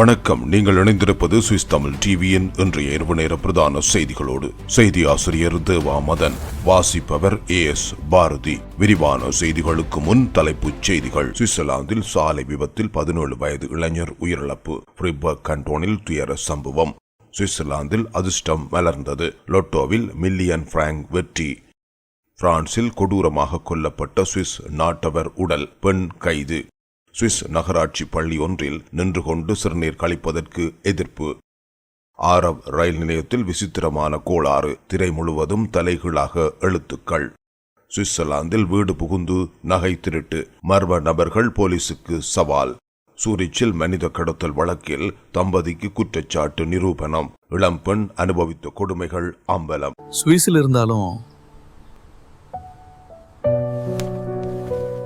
வணக்கம். நீங்கள் இணைந்திருப்பது சுவிஸ் தமிழ் டிவியின் இன்றைய இரவு நேர பிரதான செய்திகளோடு. செய்தி ஆசிரியர் தேவா மதன் வாசிப்பவர் ஏ எஸ் பாரதி. விரிவான செய்திகளுக்கு முன் தலைப்புச் செய்திகள். சுவிட்சர்லாந்தில் சாலை விபத்தில் பதினேழு வயது இளைஞர் உயிரிழப்பு. ஃப்ரிபர்க் கண்டோனில் துயர சம்பவம். சுவிட்சர்லாந்தில் அதிர்ஷ்டம் மலர்ந்தது. லொட்டோவில் மில்லியன் பிராங்க் வெற்றி. பிரான்சில் கொடூரமாக கொல்லப்பட்ட சுவிஸ் நாட்டவர் உடல் பெண் கைது. சுவிஸ் நகராட்சி பள்ளி ஒன்றில் நின்று கொண்டு சிறுநீர் கழிப்பதற்கு எதிர்ப்பு. ஆரவ் ரயில் நிலையத்தில் விசித்திரமான கோளாறு திரை முழுவதும் தலைகீழாக எழுத்துக்கள். சுவிட்சர்லாந்தில் வீடு புகுந்து நகை திருட்டு மர்ம நபர்கள் போலீசுக்கு சவால். சூரிச்சில் மனித கடத்தல் வழக்கில் தம்பதிக்கு குற்றச்சாட்டு நிரூபணம். இளம்பெண் அனுபவித்த கொடுமைகள் அம்பலம். சுவிஸில் இருந்தாலும்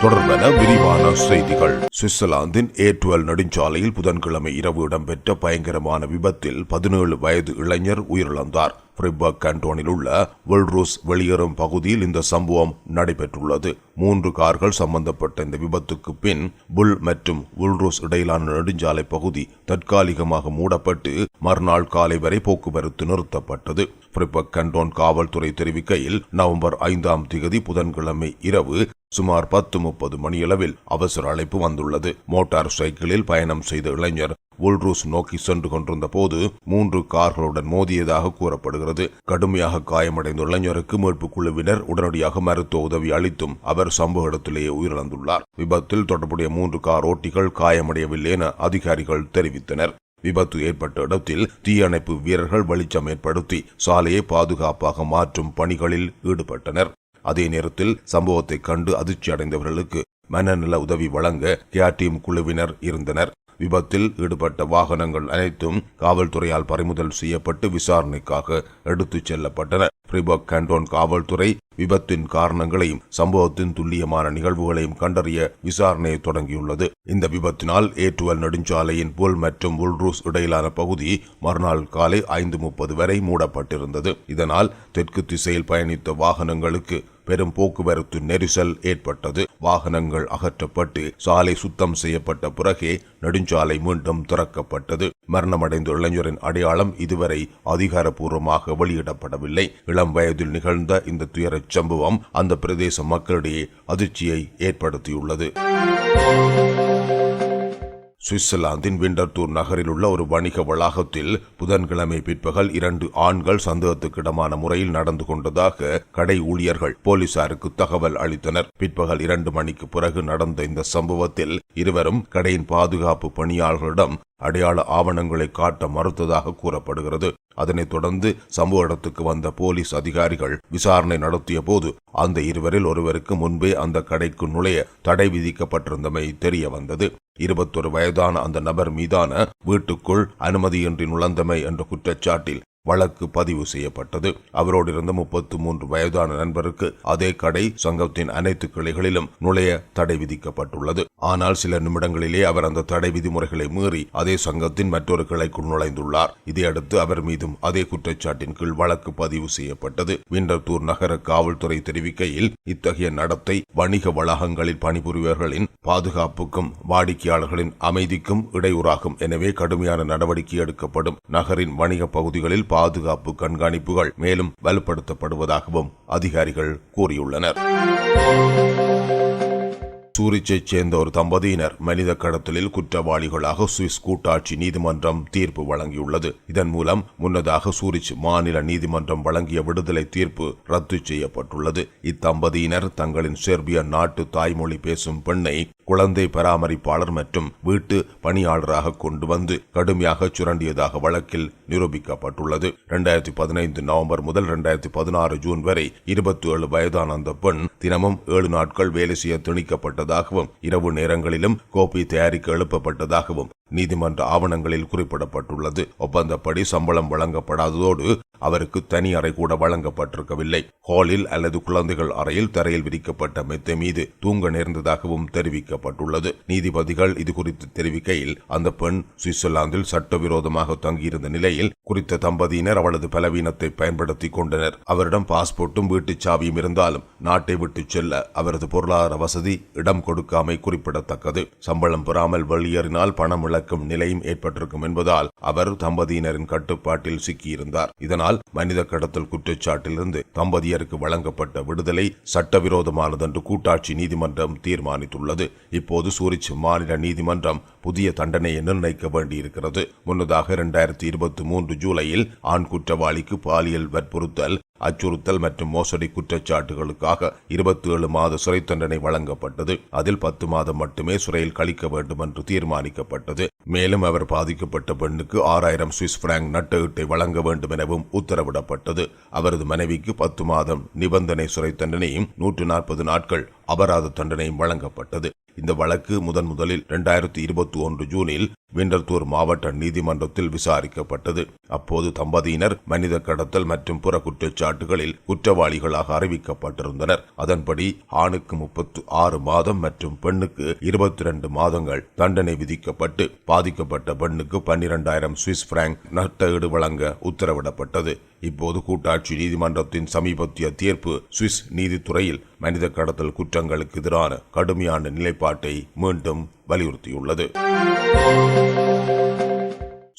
தொடர்பென விரிவான செய்திகள். சுவிட்சர்லாந்தின் ஏ டுவெல் நெடுஞ்சாலையில் புதன்கிழமை இரவு இடம்பெற்ற பயங்கரமான விபத்தில் பதினேழு வயது இளைஞர் உயிரிழந்தார். ஃப்ரிபர்க் கண்டோனில் உள்ள வெல்ரூஸ் வெளியேறும் பகுதியில் இந்த சம்பவம் நடைபெற்றுள்ளது. மூன்று கார்கள் சம்பந்தப்பட்ட இந்த விபத்துக்கு பின் புல் மற்றும் உல்ரூஸ் இடையிலான நெடுஞ்சாலை பகுதி தற்காலிகமாக மூடப்பட்டு மறுநாள் காலை வரை போக்குவரத்து நிறுத்தப்பட்டது. ஃப்ரிபர்க் கண்டோன் காவல்துறை தெரிவிக்கையில் நவம்பர் ஐந்தாம் திகதி புதன்கிழமை இரவு சுமார் பத்து முப்பது மணியளவில் அவசர அழைப்பு வந்துள்ளது. மோட்டார் சைக்கிளில் பயணம் செய்த இளைஞர் உல்ரூஸ் நோக்கி சென்று கொண்டிருந்த போது மூன்று கார்களுடன் மோதியதாக கூறப்படுகிறது. கடுமையாக காயமடைந்த இளைஞருக்கு மீட்பு குழுவினர் உடனடியாக மருத்துவ உதவி அளித்தும் அவர் சம்பவ இடத்திலேயே உயிரிழந்துள்ளார். விபத்தில் தொடர்புடைய மூன்று கார் ஓட்டிகள் காயமடையவில்லை என அதிகாரிகள் தெரிவித்தனர். விபத்து ஏற்பட்ட இடத்தில் தீயணைப்பு வீரர்கள் வெளிச்சம் ஏற்படுத்தி சாலையை பாதுகாப்பாக மாற்றும் பணிகளில் ஈடுபட்டனர். அதே நேரத்தில் சம்பவத்தை கண்டு அதிர்ச்சி அடைந்தவர்களுக்கு மனநல உதவி வழங்க கேர் டீம் குழுவினர் இருந்தனர். விபத்தில் ஈடுபட்ட வாகனங்கள் அனைத்தும் காவல்துறையால் பறிமுதல் செய்யப்பட்டு விசாரணைக்காக எடுத்துச் செல்லப்பட்டன. ஃப்ரிபர்க் கண்டோன் காவல்துறை விபத்தின் காரணங்களையும் சம்பவத்தின் துல்லியமான நிகழ்வுகளையும் கண்டறிய விசாரணையை தொடங்கியுள்ளது. இந்த விபத்தினால் ஏற்றுவல் நெடுஞ்சாலையின் புல் மற்றும் உல்ரூஸ் இடையிலான பகுதி மறுநாள் காலை ஐந்து முப்பது வரை மூடப்பட்டிருந்தது. இதனால் தெற்கு திசையில் பயணித்த வாகனங்களுக்கு பெரும் போக்குவரத்து நெரிசல் ஏற்பட்டது. வாகனங்கள் அகற்றப்பட்டு சாலை சுத்தம் செய்யப்பட்ட பிறகே நெடுஞ்சாலை மீண்டும் திறக்கப்பட்டது. மரணமடைந்த இளைஞரின் அடையாளம் இதுவரை அதிகாரப்பூர்வமாக வெளியிடப்படவில்லை. இளம் வயதில் நிகழ்ந்த இந்த துயர சம்பவம் அந்த பிரதேச மக்களிடையே அதிர்ச்சியை ஏற்படுத்தியுள்ளது. சுவிட்சர்லாந்தின் விண்டர்தூர் நகரில் உள்ள ஒரு வணிக வளாகத்தில் புதன்கிழமை பிற்பகல் இரண்டு ஆண்கள் சந்தேகத்துக்கிடமான முறையில் நடந்து கொண்டதாக கடை ஊழியர்கள் போலீசாருக்கு தகவல் அளித்தனர். பிற்பகல் இரண்டு மணிக்கு பிறகு நடந்த இந்த சம்பவத்தில் இருவரும் கடையின் பாதுகாப்பு பணியாளர்களிடம் அடையாள ஆவணங்களை காட்ட மறுத்ததாக கூறப்படுகிறது. அதனைத் தொடர்ந்து சம்பவ இடத்துக்கு வந்த போலீஸ் அதிகாரிகள் விசாரணை நடத்திய போது அந்த இருவரில் ஒருவருக்கு முன்பே அந்த கடைக்கு நுழைய தடை விதிக்கப்பட்டிருந்தமை தெரிய வந்தது இருபத்தொரு வயதான அந்த நபர் மீதான வீட்டுக்குள் அனுமதியின்றி நுழைந்தமை என்ற குற்றச்சாட்டில் வழக்கு பதிவு செய்யப்பட்டது. அவரோடு இருந்த முப்பத்து மூன்று வயதான நண்பருக்கு அதே கடை சங்கத்தின் அனைத்து கிளைகளிலும் நுழைய தடை விதிக்கப்பட்டுள்ளது. ஆனால் சில நிமிடங்களிலே அவர் அந்த தடை விதிமுறைகளை மீறி அதே சங்கத்தின் மற்றொரு கிளைக்குள் நுழைந்துள்ளார். இதையடுத்து அவர் மீதும் அதே குற்றச்சாட்டின் கீழ் வழக்கு பதிவு செய்யப்பட்டது. விண்டர்தூர் நகர காவல்துறை தெரிவிக்கையில் இத்தகைய நடத்தை வணிக வளாகங்களில் பணிபுரிபவர்களின் பாதுகாப்புக்கும் வாடிக்கையாளர்களின் அமைதிக்கும் இடையூறாகும். எனவே கடுமையான நடவடிக்கை எடுக்கப்படும். நகரின் வணிக பகுதிகளில் பாதுகாப்பு கண்காணிப்புகள் மேலும் வலுப்படுத்தப்படுவதாகவும் அதிகாரிகள் கூறியுள்ளனர். சூரிச்சைச் சேர்ந்த ஒரு தம்பதியினர் மனித கடத்தலில் குற்றவாளிகளாக சுவிஸ் கூட்டாட்சி நீதிமன்றம் தீர்ப்பு வழங்கியுள்ளது. இதன் மூலம் முன்னதாக சூரிச் மாநில நீதிமன்றம் வழங்கிய விடுதலை தீர்ப்பு ரத்து செய்யப்பட்டுள்ளது. இத்தம்பதியினர் தங்களின் செர்பிய நாட்டு தாய்மொழி பேசும் பெண்ணை குழந்தை பராமரிப்பாளர் மற்றும் வீட்டு பணியாளராக கொண்டு வந்து கடுமையாக சுரண்டியதாக வழக்கில் நிரூபிக்கப்பட்டுள்ளது. இரண்டாயிரத்தி பதினைந்து நவம்பர் முதல் இரண்டாயிரத்தி பதினாறு ஜூன் வரை இருபத்தி ஏழு வயதான அந்த பெண் தினமும் ஏழு நாட்கள் வேலை செய்ய திணிக்கப்பட்டதாகவும் இரவு நேரங்களிலும் கோபி தயாரிக்க எழுப்பப்பட்டதாகவும் நீதிமன்ற ஆவணங்களில் குறிப்பிடப்பட்டுள்ளது. ஒப்பந்தப்படி சம்பளம் வழங்கப்படாததோடு அவருக்கு தனி அறை கூட வழங்கப்பட்டிருக்கவில்லை. ஹாலில் அல்லது குழந்தைகள் அறையில் தரையில் விரிக்கப்பட்ட மெத்தை மீது தூங்க நேர்ந்ததாகவும் தெரிவிக்கப்பட்டுள்ளது. நீதிபதிகள் இது குறித்து தெரிவிக்கையில் அந்த பெண் சுவிட்சர்லாந்தில் சட்டவிரோதமாக தங்கியிருந்த நிலையில் குறித்த தம்பதியினர் அவளது பலவீனத்தை பயன்படுத்தி கொண்டனர். அவரிடம் பாஸ்போர்ட்டும் வீட்டுச் சாவியும் இருந்தாலும் நாட்டை விட்டுச் செல்ல அவரது பொருளாதார வசதி இடம் கொடுக்காமை குறிப்பிடத்தக்கது. சம்பளம் பெறாமல் வெளியேறினால் பணம் நடக்கும் நிலையும் ஏற்பட்டிருக்கும் என்பதால் அவர் தம்பதியினரின் கட்டுப்பாட்டில் சிக்கியிருந்தார். இதனால் மனித கடத்தல் குற்றச்சாட்டிலிருந்து தம்பதியருக்கு வழங்கப்பட்ட விடுதலை சட்டவிரோதமானது என்று கூட்டாட்சி நீதிமன்றம் தீர்மானித்துள்ளது. இப்போது சூரிச் மாநில நீதிமன்றம் புதிய தண்டனையை நிர்ணயிக்க வேண்டியிருக்கிறது. முன்னதாக இரண்டாயிரத்தி இருபத்தி மூன்று ஜூலையில் ஆண் குற்றவாளிக்கு பாலியல் வற்புறுத்தல் அச்சுறுத்தல் மற்றும் மோசடி குற்றச்சாட்டுகளுக்காக இருபத்தி ஏழு மாத சிறை தண்டனை வழங்கப்பட்டது. அதில் பத்து மாதம் மட்டுமே சிறையில் கழிக்க வேண்டும் என்று தீர்மானிக்கப்பட்டது. மேலும் அவர் பாதிக்கப்பட்ட பெண்ணுக்கு ஆறாயிரம் சுவிஸ் பிராங்க் நட்டஈட்டை வழங்க வேண்டும் எனவும் உத்தரவிடப்பட்டது. அவரது மனைவிக்கு பத்து மாதம் நிபந்தனை சிறை தண்டனையும் நூற்று நாற்பது நாட்கள் அபராத தண்டனையும் வழங்கப்பட்டது. இந்த வழக்கு முதன் முதலில் இரண்டாயிரத்தி இருபத்தி ஒன்று ஜூனில் விண்டர்தூர் மாவட்ட நீதிமன்றத்தில் விசாரிக்கப்பட்டது. அப்போது தம்பதியினர் மனித கடத்தல் மற்றும் புற குற்றச்சாட்டுகளில் குற்றவாளிகளாக அறிவிக்கப்பட்டிருந்தனர். அதன்படி ஆணுக்கு முப்பத்து ஆறு மாதம் மற்றும் பெண்ணுக்கு இருபத்தி இரண்டு மாதங்கள் தண்டனை விதிக்கப்பட்டு பாதிக்கப்பட்ட பெண்ணுக்கு பன்னிரண்டாயிரம் சுவிஸ் பிராங்க் நட்டஈடு வழங்க உத்தரவிடப்பட்டது. இப்போது கூட்டாட்சி நீதிமன்றத்தின் சமீபத்திய தீர்ப்பு சுவிஸ் நீதித்துறையில் மனித கடத்தல் குற்றங்களுக்கு எதிரான கடுமையான நிலைப்பாட்டை மீண்டும் வலியுறுத்தியுள்ளது.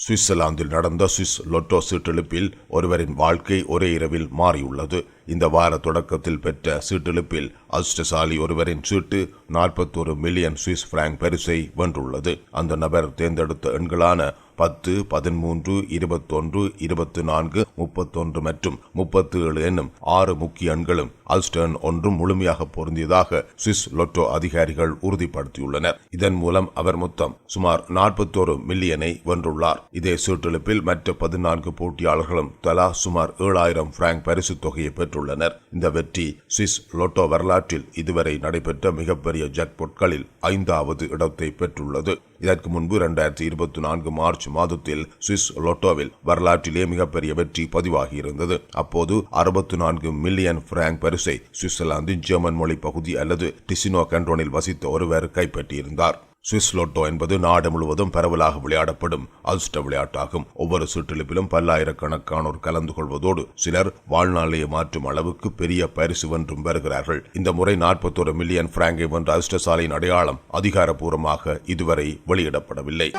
சுவிட்சர்லாந்தில் நடந்த சுவிஸ் லொட்டோ சீட்டெழுப்பில் ஒருவரின் வாழ்க்கை ஒரே இரவில் மாறியுள்ளது. இந்த வார தொடக்கத்தில் பெற்ற சீட்டெழுப்பில் அதிர்ஷ்டசாலி ஒருவரின் சீட்டு நாற்பத்தொரு மில்லியன் சுவிஸ் பிராங்க் பரிசை வென்றுள்ளது. அந்த நபர் தேர்ந்தெடுத்த எண்களான பத்து பதிமூன்று இருபத்தொன்று இருபத்தி நான்கு முப்பத்தொன்று மற்றும் முப்பத்தி ஏழு என்னும் ஆறு முக்கிய எண்களும் அல்ஸ்டர்ன் ஒன்றும் முழுமையாக பொருந்தியதாக சுவிஸ் லொட்டோ அதிகாரிகள் உறுதிப்படுத்தியுள்ளனர். இதன் மூலம் அவர் மொத்தம் சுமார் நாற்பத்தோரு மில்லியனை வென்றுள்ளார். இதே சீட்டெழுப்பில் மற்ற பதினான்கு போட்டியாளர்களும் தலா சுமார் ஏழாயிரம் பிராங்க் பரிசு தொகையை பெற்றுள்ளனர். இந்த வெற்றி சுவிஸ் லொட்டோ வரலாற்றில் இதுவரை நடைபெற்ற மிகப்பெரிய பொருட்களில் ஐந்தாவது இடத்தை பெற்றுள்ளது. இதற்கு முன்பு இரண்டாயிரத்தி இருபத்தி நான்கு மார்ச் மாதத்தில் சுவிஸ் லொட்டோவில் வரலாற்றிலே மிகப்பெரிய வெற்றி பதிவாகியிருந்தது. அப்போது அறுபத்தி நான்கு மில்லியன் பிராங்க் பரிசை சுவிட்சர்லாந்தின் ஜெர்மன் மொழி பகுதி அல்லது டிசினோ கண்டோனில் வசித்த ஒருவர் கைப்பற்றியிருந்தார். சுவிஸ் லோட்டோ என்பது நாடு முழுவதும் பரவலாக விளையாடப்படும் அதிர்ஷ்ட விளையாட்டாகும். ஒவ்வொரு சுற்றெழுப்பிலும் பல்லாயிரக்கணக்கானோர் கலந்து கொள்வதோடு சிலர் வாழ்நாளையை மாற்றும் அளவுக்கு பெரிய பரிசு வென்றும் வருகிறார்கள். இந்த முறை நாற்பத்தோரு மில்லியன் பிராங்கை வென்ற அதிர்ஷ்டசாலையின் அடையாளம் அதிகாரப்பூர்வமாக இதுவரை வெளியிடப்படவில்லை.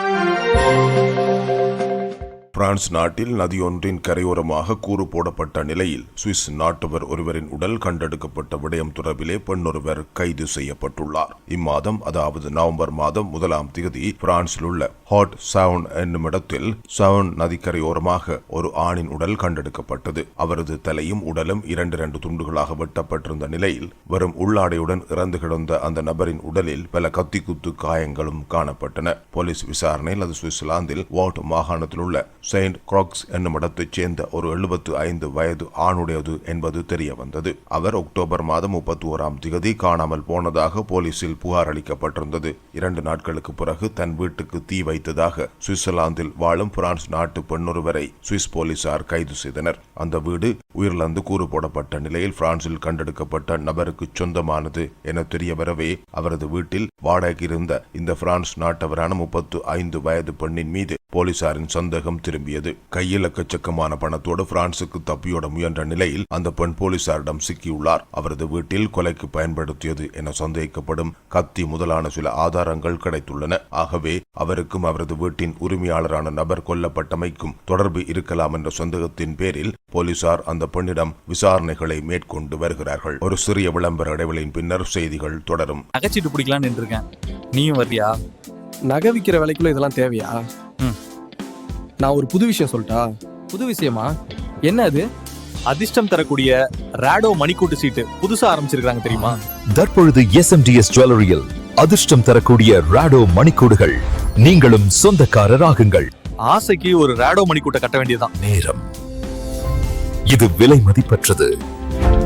பிரான்ஸ் நாட்டில் நதியொன்றின் கரையோரமாக கூறு போடப்பட்ட நிலையில் சுவிஸ் நாட்டவர் ஒருவரின் உடல் கண்டெடுக்கப்பட்ட விடயம் தொடர்பிலே பெண்ணொருவர் கைது செய்யப்பட்டுள்ளார். இம்மாதம் அதாவது நவம்பர் மாதம் முதலாம் தேதி பிரான்சில் உள்ள ஹாட் சவுன் என்னும் இடத்தில் சவுன் நதிக்கரையோரமாக ஒரு ஆணின் உடல் கண்டெடுக்கப்பட்டது. அவரது தலையும் உடலும் இரண்டு இரண்டு துண்டுகளாக வெட்டப்பட்டிருந்த நிலையில் வரும் உள்ளாடையுடன் இறந்து கிடந்த அந்த நபரின் உடலில் பல கத்திக்குத்து காயங்களும் காணப்பட்டன. போலீஸ் விசாரணையில் அது சுவிட்சர்லாந்தில் வாட் மாகாணத்தில் உள்ள செயின்ட் கிராக்ஸ் என்னும் இடத்தைச் சேர்ந்த ஒரு எழுபத்து ஐந்து வயது ஆணுடையது என்பது தெரிய வந்தது அவர் அக்டோபர் மாதம் முப்பத்தி ஓராம் திகதி காணாமல் போனதாக போலீசில் புகார் அளிக்கப்பட்டிருந்தது. இரண்டு நாட்களுக்கு பிறகு தன் வீட்டுக்கு தீ வைத்ததாக சுவிட்சர்லாந்தில் வாழும் பிரான்ஸ் நாட்டு பெண்ணொருவரை சுவிஸ் போலீசார் கைது செய்தனர். அந்த வீடு உயிரிழந்து கூறு போடப்பட்ட நிலையில் பிரான்சில் கண்டெடுக்கப்பட்ட நபருக்கு சொந்தமானது என தெரிய வரவே அவரது வீட்டில் வாடகைக்கு இருந்த இந்த பிரான்ஸ் நாட்டவரான முப்பத்து ஐந்து வயது பெண்ணின் மீது போலீசாரின் சந்தேகம் திரு திரும்பியது. கையில் எக்கச்சக்கமான பணத்தோடு பிரான்சுக்கு தப்பியோட முயன்ற நிலையில் அந்த பெண் போலீசாரிடம் சிக்கியுள்ளார். அவரது வீட்டில் கொலைக்கு பயன்படுத்தியது என சந்தேகிக்கப்படும் கத்தி முதலான சில ஆதாரங்கள் கிடைத்துள்ளன. ஆகவே அவருக்கும் அவரது வீட்டின் உரிமையாளரான நபர் கொல்லப்பட்டமைக்கும் தொடர்பு இருக்கலாம் என்ற சந்தேகத்தின் பேரில் போலீசார் அந்த பெண்ணிடம் விசாரணைகளை மேற்கொண்டு வருகிறார்கள். ஒரு சிறிய விளம்பர இடைவெளியின் பின்னர் செய்திகள் தொடரும். நகைச்சீட்டு பிடிக்கலான்னு இருக்கேன் நீயும் வர்றியா? நகை விற்கிற விலைக்குள்ள இதெல்லாம் தேவையா. நான் ஒரு புது விஷயம் சொல்லட்டா புது விஷயமா? என்ன அது? அதிர்ஷ்டம் தரக்கூடிய ராடோ மணிக்கூட்டு சீட்டு புதுசா ஆரம்பிச்சிருக்காங்க தெரியுமா? தற்பொழுது எஸ்எம்டிஎஸ் ஜுவல்லரியில் அதிர்ஷ்டம் தரக்கூடிய ராடோ மணிக்கூடுகள். நீங்களும் சொந்தக்காரராகுங்கள். ஆசைக்கு ஒரு ராடோ மணிக்கூட்டை கட்ட வேண்டியதுதான். நேரம். இது விலை மதிப்பற்றது.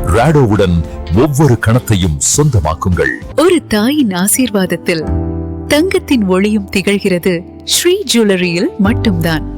ராடோவுடன் ஒவ்வொரு கணத்தையும் சொந்தமாக்குங்கள். ஒரு தாயின் ஆசீர்வாதத்தில் தங்கத்தின் ஒளியும் திகழ்கிறது ஸ்ரீ ஜுவல்லரியில் மட்டும்தான்.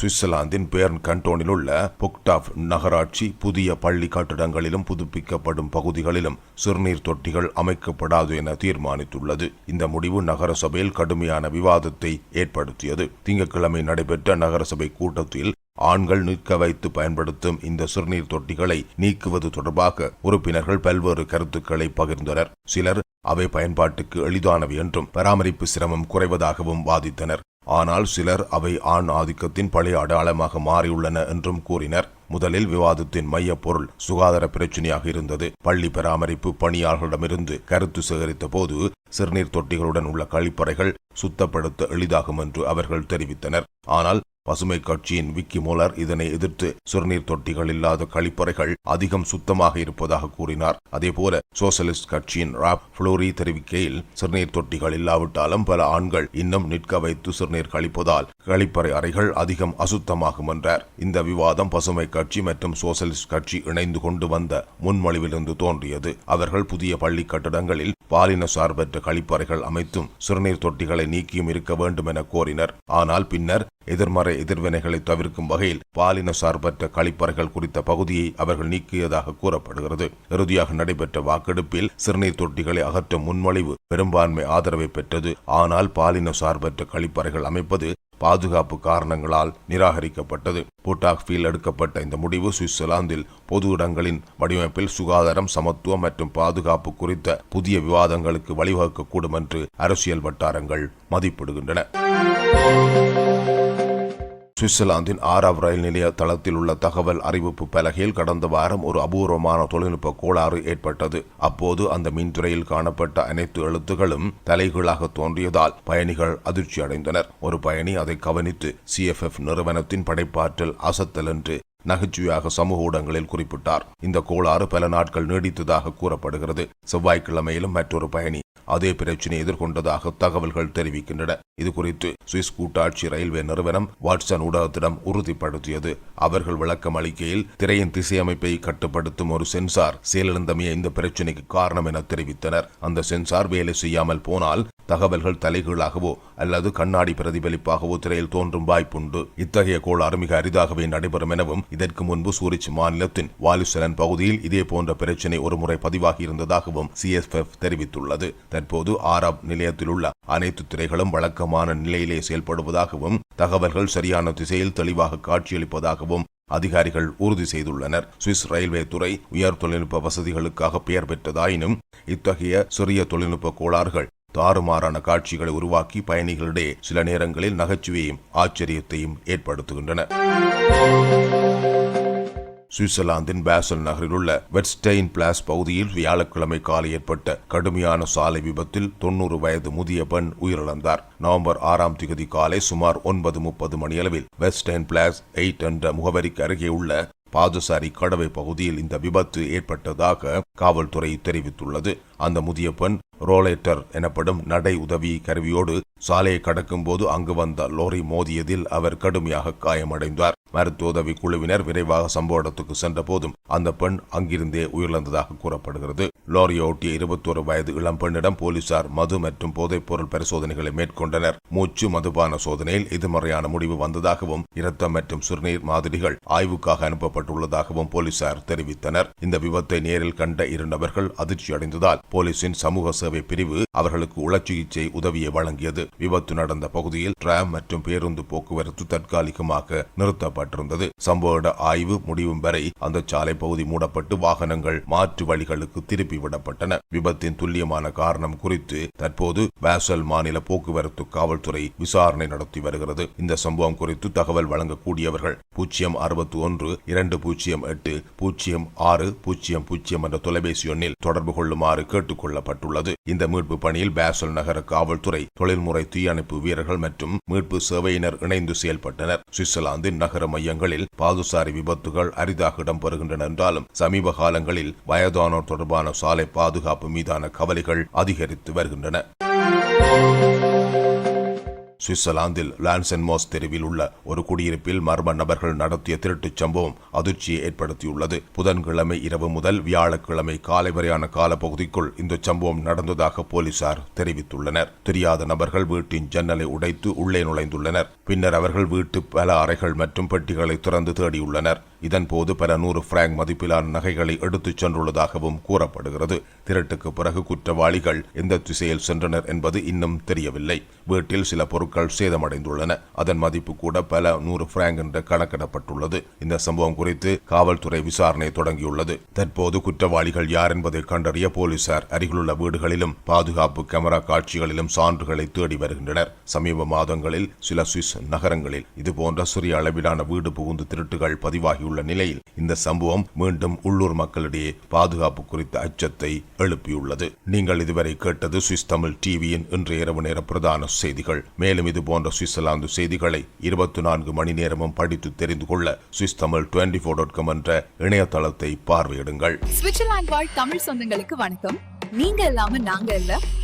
சுவிட்சர்லாந்தின் பேர்ன் கண்டோனில் உள்ள புக்டாஃப் நகராட்சி புதிய பள்ளி கட்டிடங்களிலும் புதுப்பிக்கப்படும் பகுதிகளிலும் சிறுநீர் தொட்டிகள் அமைக்கப்படாது என தீர்மானித்துள்ளது. இந்த முடிவு நகரசபையில் கடுமையான விவாதத்தை ஏற்படுத்தியது. திங்கட்கிழமை நடைபெற்ற நகரசபை கூட்டத்தில் ஆண்கள் நிற்க வைத்து பயன்படுத்தும் இந்த சிறுநீர் தொட்டிகளை நீக்குவது தொடர்பாக உறுப்பினர்கள் பல்வேறு கருத்துக்களை பகிர்ந்தனர். சிலர் அவை பயன்பாட்டுக்கு எளிதானவை என்றும் பராமரிப்பு சிரமம் குறைவதாகவும் வாதித்தனர் ஆனால் சிலர் அவை ஆண் ஆதிக்கத்தின் பழைய அடையாளமாக மாறியுள்ளன என்றும் கூறினர். முதலில் விவாதத்தின் மைய பொருள் சுகாதார பிரச்சினையாக இருந்தது. பள்ளி பராமரிப்பு பணியாளர்களிடமிருந்து கருத்து சேகரித்த போது சிறுநீர் தொட்டிகளுடன் உள்ள கழிப்பறைகள் சுத்தப்படுத்த எளிதாகும் என்று அவர்கள் தெரிவித்தனர். ஆனால் பசுமை கட்சியின் விக்கி மோலர் இதனை எதிர்த்து சிறுநீர் தொட்டிகள் இல்லாத கழிப்பறைகள் அதிகம் சுத்தமாக இருப்பதாக கூறினார். அதேபோல சோசலிஸ்ட் கட்சியின் ராப் புளோரி தெரிவிக்கையில் சிறுநீர் தொட்டிகள் இல்லாவிட்டாலும் பல ஆண்கள் இன்னும் நிற்க வைத்து சிறுநீர் கழிப்பதால் கழிப்பறை அறைகள் அதிகம் அசுத்தமாகும் என்றார். இந்த விவாதம் பசுமை கட்சி மற்றும் சோசலிஸ்ட் கட்சி இணைந்து கொண்டு வந்த முன்மொழிவிலிருந்து தோன்றியது. அவர்கள் புதிய பள்ளி கட்டடங்களில் பாலின சார்பற்ற கழிப்பறைகள் அமைத்தும் சிறுநீர் தொட்டிகளை நீக்கியும் இருக்க வேண்டும் என கோரினர். ஆனால் பின்னர் எதிர்மறை எதிர்வினைகளை தவிர்க்கும் வகையில் பாலின சார்பற்ற கழிப்பறைகள் குறித்த பகுதியை அவர்கள் நீக்கியதாக கூறப்படுகிறது. இறுதியாக நடைபெற்ற வாக்கெடுப்பில் சிறுநீர் தொட்டிகளை அகற்றும் முன்மொழிவு பெரும்பான்மை ஆதரவை பெற்றது. ஆனால் பாலின சார்பற்ற கழிப்பறைகள் அமைப்பது பாதுகாப்பு காரணங்களால் நிராகரிக்கப்பட்டது. புட்டாக்ஃபீல் எடுக்கப்பட்ட இந்த முடிவு சுவிட்சர்லாந்தில் பொது இடங்களின் வடிவமைப்பில் சுகாதாரம் சமத்துவம் மற்றும் பாதுகாப்பு குறித்த புதிய விவாதங்களுக்கு வழிவகுக்கக்கூடும் என்று அரசியல் வட்டாரங்கள் மதிப்பிடுகின்றன. சுவிட்சர்லாந்தின் ஆறாவது ரயில் நிலைய தளத்தில் உள்ள தகவல் அறிவிப்பு பலகையில் கடந்த வாரம் ஒரு அபூர்வமான தொழில்நுட்ப கோளாறு ஏற்பட்டது. அப்போது அந்த மின்துறையில் காணப்பட்ட அனைத்து எழுத்துகளும் தலைகீழாக தோன்றியதால் பயணிகள் அதிர்ச்சி அடைந்தனர். ஒரு பயணி அதை கவனித்து சிஎஃப்எஃப் நிறுவனத்தின் படைப்பாற்றல் அசத்தல் என்று நகைச்சுவையாக சமூக ஊடகங்களில் குறிப்பிட்டார். இந்த கோளாறு பல நாட்கள் நீடித்ததாக கூறப்படுகிறது. செவ்வாய்க்கிழமையிலும் மற்றொரு பயணி அதே பிரச்சினை எதிர்கொண்டதாக தகவல்கள் தெரிவிக்கின்றன. இது குறித்து சுவிஸ் கூட்டாட்சி ரயில்வே நிறுவனம் வாட்சன் ஊடகத்திடம் உறுதிப்படுத்தியது. அவர்கள் விளக்கம் அளிக்கையில் திரையின் திசையமைப்பை கட்டுப்படுத்தும் ஒரு சென்சார் செயலிழந்தமே இந்த பிரச்சினைக்கு காரணம் என தெரிவித்தனர். அந்த சென்சார் வேலை செய்யாமல் போனால் தகவல்கள் தலைகீழாகவோ அல்லது கண்ணாடி பிரதிபலிப்பாகவோ திரையில் தோன்றும் வாய்ப்புண்டு. இத்தகைய கோளாறு மிக அரிதாகவே நடைபெறும் எனவும் இதற்கு முன்பு சூரிச் மாநிலத்தின் வாலிசலன் பகுதியில் இதே போன்ற பிரச்சினை ஒருமுறை பதிவாகி இருந்ததாகவும் சிஎஸ்எஃப் தெரிவித்துள்ளது. தற்போது ஆராப் நிலையத்தில் உள்ள அனைத்து திரைகளும் வழக்கமான நிலையிலே செயல்படுவதாகவும் தகவல்கள் சரியான திசையில் தெளிவாக காட்சியளிப்பதாகவும் அதிகாரிகள் உறுதி செய்துள்ளனர். சுவிஸ் ரயில்வே துறை உயர் தொழில்நுட்ப வசதிகளுக்காக பெயர் பெற்றதாயினும் இத்தகைய சிறிய தொழில்நுட்ப கோளாறுகள் தாறுமாறான காட்சிகளை உருவாக்கி பயணிகளிடையே சில நேரங்களில் நகைச்சுவையும் ஆச்சரியத்தையும் ஏற்படுத்துகின்றன. சுவிட்சர்லாந்தின் பேசல் நகரில் உள்ள வெட்ஸ்டெயின் பிளாஸ் பகுதியில் வியாழக்கிழமை காலை ஏற்பட்ட கடுமையான சாலை விபத்தில் தொன்னூறு வயது முதிய பெண் உயிரிழந்தார். நவம்பர் ஆறாம் திகதி காலை சுமார் ஒன்பது முப்பது மணியளவில் வெஸ்டைன் பிளாஸ் எயிட் என்ற முகவரிக்கு அருகே உள்ள பாதசாரி கடவை பகுதியில் இந்த விபத்து ஏற்பட்டதாக காவல்துறை தெரிவித்துள்ளது. அந்த முதிய பெண் ரோலேட்டர் எனப்படும் நடை உதவி கருவியோடு சாலையை கடக்கும் போது அங்கு வந்த லோரி மோதியதில் அவர் கடுமையாக காயமடைந்தார். மருத்துவ உதவி குழுவினர் விரைவாக சம்பவ இடத்துக்கு சென்ற போதும் அந்த பெண் அங்கிருந்தே உயிரிழந்ததாக கூறப்படுகிறது. லாரியை ஓட்டிய இருபத்தோரு வயது இளம் பெண்ணிடம் போலீசார் மது மற்றும் போதைப் பொருள் பரிசோதனைகளை மேற்கொண்டனர். மூச்சு மதுபான சோதனையில் எதிர்மறையான முடிவு வந்ததாகவும் இரத்தம் மற்றும் சிறுநீர் மாதிரிகள் ஆய்வுக்காக அனுப்பப்பட்டுள்ளதாகவும் போலீசார் தெரிவித்தனர். இந்த விபத்தை நேரில் கண்ட இரு நபர்கள் அதிர்ச்சியடைந்ததால் போலீசின் சமூக சேவை பிரிவு அவர்களுக்கு உள சிகிச்சை உதவியை வழங்கியது. விபத்து நடந்த பகுதியில் டிராம் மற்றும் பேருந்து போக்குவரத்து தற்காலிகமாக செய்யப்பட்டிருந்தது சம்பவ ஆய்வு முடிவும் வரை அந்த சாலை பகுதி மூடப்பட்டு வாகனங்கள் மாற்று வழிகளுக்கு திருப்பி விடப்பட்டன. விபத்தின் துல்லியமான காரணம் குறித்து தற்போது பேசல் மாநில போக்குவரத்து காவல்துறை விசாரணை நடத்தி வருகிறது. இந்த சம்பவம் குறித்து தகவல் வழங்கக்கூடியவர்கள் பூஜ்ஜியம் அறுபத்தி ஒன்று இரண்டு பூஜ்ஜியம் எட்டு பூஜ்ஜியம் ஆறு பூஜ்ஜியம் பூஜ்ஜியம் என்ற தொலைபேசி எண்ணில் தொடர்பு கொள்ளுமாறு கேட்டுக் கொள்ளப்பட்டுள்ளது. இந்த மீட்பு பணியில் பேசல் நகர காவல்துறை தொழில்முறை தீயணைப்பு வீரர்கள் மற்றும் மீட்பு சேவையினர் இணைந்து செயல்பட்டனர். சுவிட்சர்லாந்தின் நகர மையங்களில் பாதுசாரி விபத்துகள் அரிதாக இடம்பெறுகின்றன என்றாலும் சமீப காலங்களில் வயதானோர் தொடர்பான சாலை பாதுகாப்பு மீதான கவலைகள் அதிகரித்து வருகின்றன. சுவிட்சர்லாந்தில் லான்சென்மோஸ் தெருவில் உள்ள ஒரு குடியிருப்பில் மர்ம நபர்கள் நடத்திய திருட்டுச் சம்பவம் அதிர்ச்சியை ஏற்படுத்தியுள்ளது. புதன்கிழமை இரவு முதல் வியாழக்கிழமை காலை வரையான காலப்பகுதிக்குள் இந்த சம்பவம் நடந்ததாக போலீசார் தெரிவித்துள்ளனர். தெரியாத நபர்கள் வீட்டின் ஜன்னலை உடைத்து உள்ளே நுழைந்துள்ளனர். பின்னர் அவர்கள் வீட்டு பல அறைகள் மற்றும் பெட்டிகளை திறந்து தேடியுள்ளனர். இதன்போது பல நூறு பிராங்க் மதிப்பிலான நகைகளை எடுத்துச் சென்றுள்ளதாகவும் கூறப்படுகிறது. திருட்டுக்கு பிறகு குற்றவாளிகள் எந்த திசையில் சென்றனர் என்பது இன்னும் தெரியவில்லை. வீட்டில் சில பொருட்கள் சேதமடைந்துள்ளன. அதன் மதிப்பு கூட பல நூறு பிராங்க் என்று கணக்கிடப்பட்டுள்ளது. இந்த சம்பவம் குறித்து காவல்துறை விசாரணை தொடங்கியுள்ளது. தற்போது குற்றவாளிகள் யார் என்பதை கண்டறிய போலீசார் அருகிலுள்ள வீடுகளிலும் பாதுகாப்பு கேமரா காட்சிகளிலும் சான்றுகளை தேடி வருகின்றனர். சமீப மாதங்களில் சில சுவிஸ் நகரங்களில் இதுபோன்ற சிறிய அளவிலான வீடு புகுந்து திருட்டுகள் பதிவாகியுள்ள நிலையில் இந்த சம்பவம் மீண்டும் உள்ளூர் மக்களிடையே பாதுகாப்பு குறித்த அச்சத்தை எழுப்பியுள்ளது. நீங்கள் இதுவரை கேட்டது சுவிஸ் தமிழ் டிவியின் இன்றைய இரவு நேர பிரதான செய்திகள். மேலும் இது போன்ற சுவிட்சர்லாந்து செய்திகளை இருபத்தி நான்கு மணி நேரமும் படித்து தெரிந்து கொள்ள Swiss Tamil twenty four dot com என்ற இணையதளத்தை பார்வையிடுங்கள். சுவிட்சர்லாந்து வாழ் தமிழ் சொந்தங்களுக்கு வணக்கம். நீங்க இல்லாம நாங்க இல்ல.